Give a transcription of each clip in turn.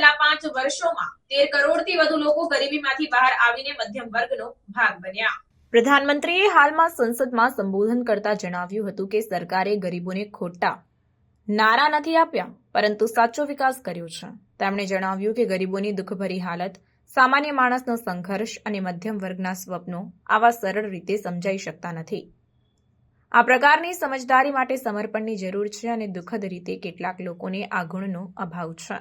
પાંચ વર્ષોમાં તેર કરોડથી વધુ લોકો ગરીબીમાંથી બહાર આવીને મધ્યમ વર્ગનો ભાગ બન્યા. પ્રધાનમંત્રીએ હાલમાં સંસદમાં સંબોધન કરતા જણાવ્યું હતું કે સરકારે ગરીબોને ખોટા નારા નથી આપ્યા, પરંતુ સાચો વિકાસ કર્યો છે. તેમણે જણાવ્યું કે ગરીબોની દુઃખભરી હાલત સામાન્ય માણસનો સંઘર્ષ અને મધ્યમ વર્ગના સ્વપ્નો આવા સરળ રીતે સમજાઈ શકતા નથી. આ પ્રકારની સમજદારી માટે સમર્પણની જરૂર છે અને દુઃખદ રીતે કેટલાક લોકોને આ ગુણનો અભાવ છે.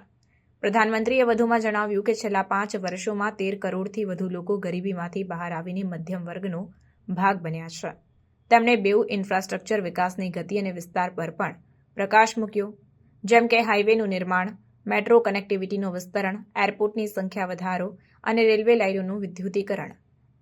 પ્રધાનમંત્રીએ વધુમાં જણાવ્યું કે છેલ્લા પાંચ વર્ષોમાં તેર કરોડથી વધુ લોકો ગરીબીમાંથી બહાર આવીને મધ્યમ વર્ગનો ભાગ બન્યા છે. તેમણે બેઉ ઇન્ફ્રાસ્ટ્રક્ચર વિકાસની ગતિ અને વિસ્તાર પર પણ પ્રકાશ મૂક્યો. જેમ કે હાઇવેનું નિર્માણ, મેટ્રો કનેક્ટિવિટીનું વિસ્તરણ, એરપોર્ટની સંખ્યા વધારો અને રેલવે લાઇનોનું વિદ્યુતીકરણ.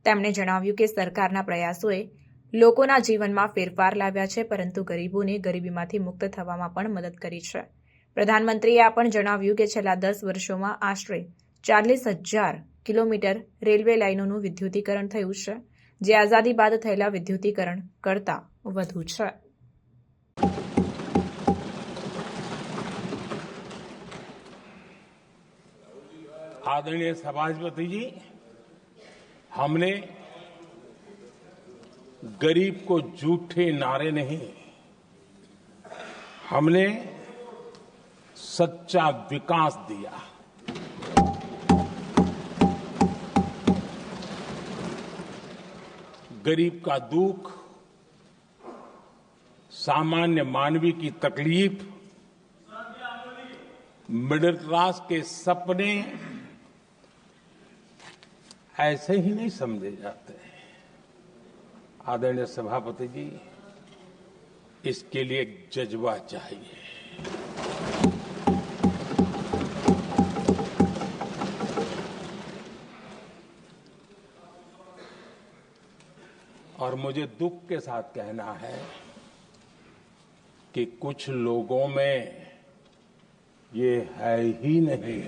તેમણે જણાવ્યું કે સરકારના પ્રયાસોએ લોકોના જીવનમાં ફેરફાર લાવ્યા છે, પરંતુ ગરીબોને ગરીબીમાંથી મુક્ત થવામાં પણ મદદ કરી છે. પ્રધાનમંત્રીએ આ પણ જણાવ્યું કે છેલ્લા દસ વર્ષોમાં આશરે ચાલીસ હજાર કિલોમીટર રેલવે લાઇનોનું વિદ્યુતીકરણ થયું છે જે આઝાદી બાદ થયેલા વિદ્યુતીકરણ કરતાં વધુ છે आदरणीय सभापति जी हमने गरीब को झूठे नारे नहीं हमने सच्चा विकास दिया। गरीब का दुख, सामान्य मानवी की तकलीफ़, मिडिल क्लास के सपने ऐसे ही नहीं समझे जाते। आदरणीय सभापति जी, इसके लिए जज्बा चाहिए। और मुझे दुख के साथ कहना है कि कुछ लोगों में ये है ही नहीं